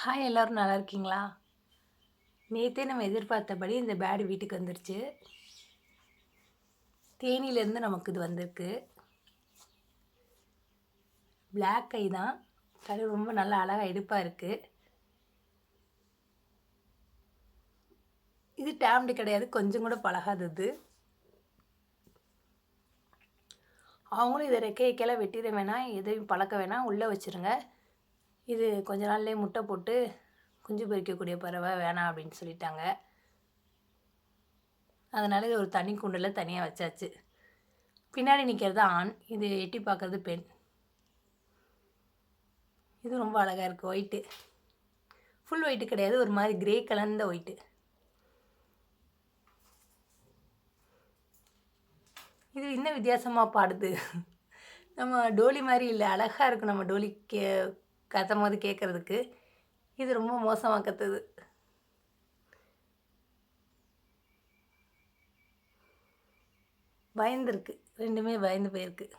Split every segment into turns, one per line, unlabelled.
Hi எல்லோரும் நல்லா இருக்கீங்களா? நேற்றே நம்ம எதிர்பார்த்தபடி இந்த பேடு வீட்டுக்கு வந்துருச்சு. தேனியிலேருந்து நமக்கு இது வந்திருக்கு. பிளாக் ஐ தான். கலர் ரொம்ப நல்லா அழகாக எடுப்பாக இருக்குது இது டேம்டு கிடையாது. கொஞ்சம் கூட பழகாதது அவங்களும் இதை ரெக்கையெல்லாம் வெட்டிட வேணாம். எதையும் பழக்க வேணாம். உள்ளே வச்சுருங்க. இது கொஞ்ச நாள்லேயே முட்டை போட்டு குஞ்சு பொறிக்கக்கூடிய பறவை வேணாம் அப்படின்னு சொல்லிட்டாங்க. அதனால் இது ஒரு தனி குண்டில் தனியாக வச்சாச்சு. பின்னாடி நிற்கிறது ஆண் இது எட்டி பார்க்குறது பெண். இது ரொம்ப அழகாக இருக்குது ஒயிட்டு ஃபுல் ஒயிட்டு கிடையாது ஒரு மாதிரி கிரே கலர்ந்த ஒயிட்டு இது இன்னும் வித்தியாசமாக பாடுது. நம்ம டோலி மாதிரி இல்லை அழகாக இருக்கும் நம்ம டோலி கே கத்தும் போது கேட்குறதுக்கு இது ரொம்ப மோசமாக கத்துது. பயந்துருக்கு. ரெண்டுமே பயந்து போயிருக்கு.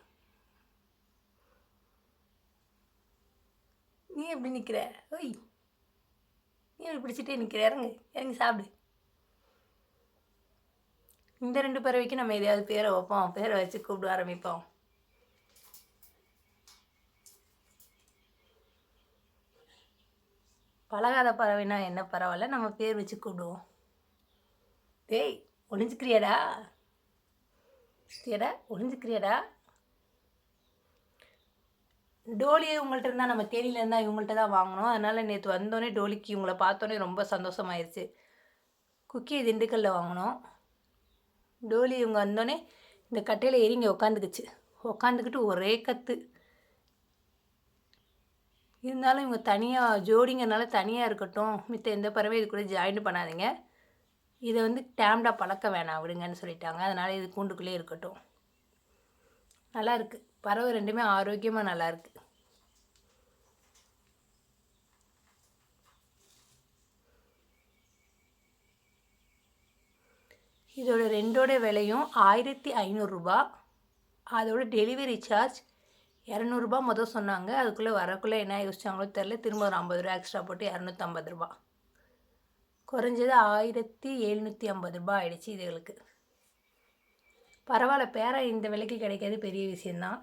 நீ எப்படி நிற்கிற ஓய். நீ எப்படி பிடிச்சிட்டே நிற்கிற இறங்கு. இறங்கி சாப்பிடு. இந்த ரெண்டு பறவைக்கு நம்ம எதையாவது பேரை வைப்போம். பேரை வச்சு கூப்பிட ஆரம்பிப்போம். பழகாத பறவைனா என்ன பரவாயில்ல நம்ம பேர் வச்சு கூப்பிடுவோம். டேய் ஒளிஞ்சுக்கிறியாடா? தேடா ஒளிஞ்சுக்கிறியாடா? டோலி உங்கள்கிட்ட இருந்தால் நம்ம தேனியில் இருந்தால் இவங்கள்ட்ட தான் வாங்கினோம் அதனால் நேற்று வந்தோடனே டோலிக்கு இவங்கள பார்த்தோன்னே ரொம்ப சந்தோஷமாயிருச்சு. குக்கி திண்டுக்கல்லில் வாங்கினோம். டோலி இவங்க வந்தோடனே இந்த கட்டையில் ஏறி இங்கே உட்காந்துக்குச்சு உட்காந்துக்கிட்டு ஒரே கற்று இருந்தாலும் இவங்க தனியாக ஜோடிங்கனால தனியாக இருக்கட்டும். மித்த எந்த பறவை இது கூட ஜாயின் பண்ணாதீங்க. இதை வந்து டேம்டாக பழக்க வேணாம் விடுங்கன்னு சொல்லிட்டாங்க. அதனால் இது கூண்டுக்குள்ளே இருக்கட்டும். நல்லா இருக்குது பறவை ரெண்டுமே ஆரோக்கியமாக நல்லா இருக்குது இதோட ரெண்டோட விலையும் ஆயிரத்தி ஐநூறுரூபா அதோட டெலிவரி சார்ஜ் இரநூறுபா மொதல் சொன்னாங்க. அதுக்குள்ளே வரக்குள்ளே என்ன யோசிச்சாங்களோ தெரில திரும்ப ஒரு ஐம்பது ரூபா எக்ஸ்ட்ரா போட்டு இரநூத்தம்பது ரூபா குறைஞ்சது ஆயிரத்தி எழுநூற்றி ஐம்பது ரூபா ஆயிடுச்சு இதுகளுக்கு. பரவாயில்ல பேரா இந்த விலைக்கு கிடைக்காது பெரிய விஷயந்தான்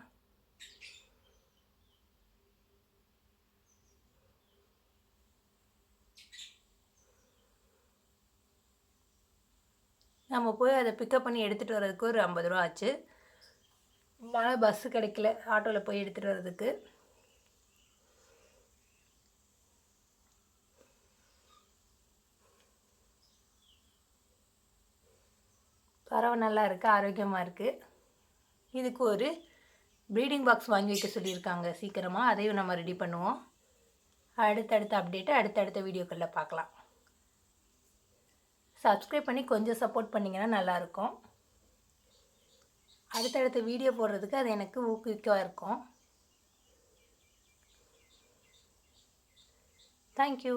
நம்ம போய் அதை பிக்கப் பண்ணி எடுத்துகிட்டு வர்றதுக்கு ஒரு ஐம்பது ரூபா ஆச்சு. மழை பஸ்ஸு கிடைக்கல ஆட்டோவில் போய் எடுத்துகிட்டு வர்றதுக்கு. பறவை நல்லா இருக்குது ஆரோக்கியமாக இருக்குது இதுக்கு ஒரு ப்ரீடிங் பாக்ஸ் வாங்கி வைக்க சொல்லியிருக்காங்க சீக்கிரமாக அதையும் நம்ம ரெடி பண்ணுவோம். அடுத்தடுத்த அப்டேட்டை அடுத்தடுத்த வீடியோக்களில் பார்க்கலாம். சப்ஸ்கிரைப் பண்ணி கொஞ்சம் சப்போர்ட் பண்ணிங்கன்னா நல்லாயிருக்கும் அடுத்தடுத்த வீடியோ போடுறதுக்கு அது எனக்கு ஊக்குவிக்கவாக இருக்கும். தேங்க்யூ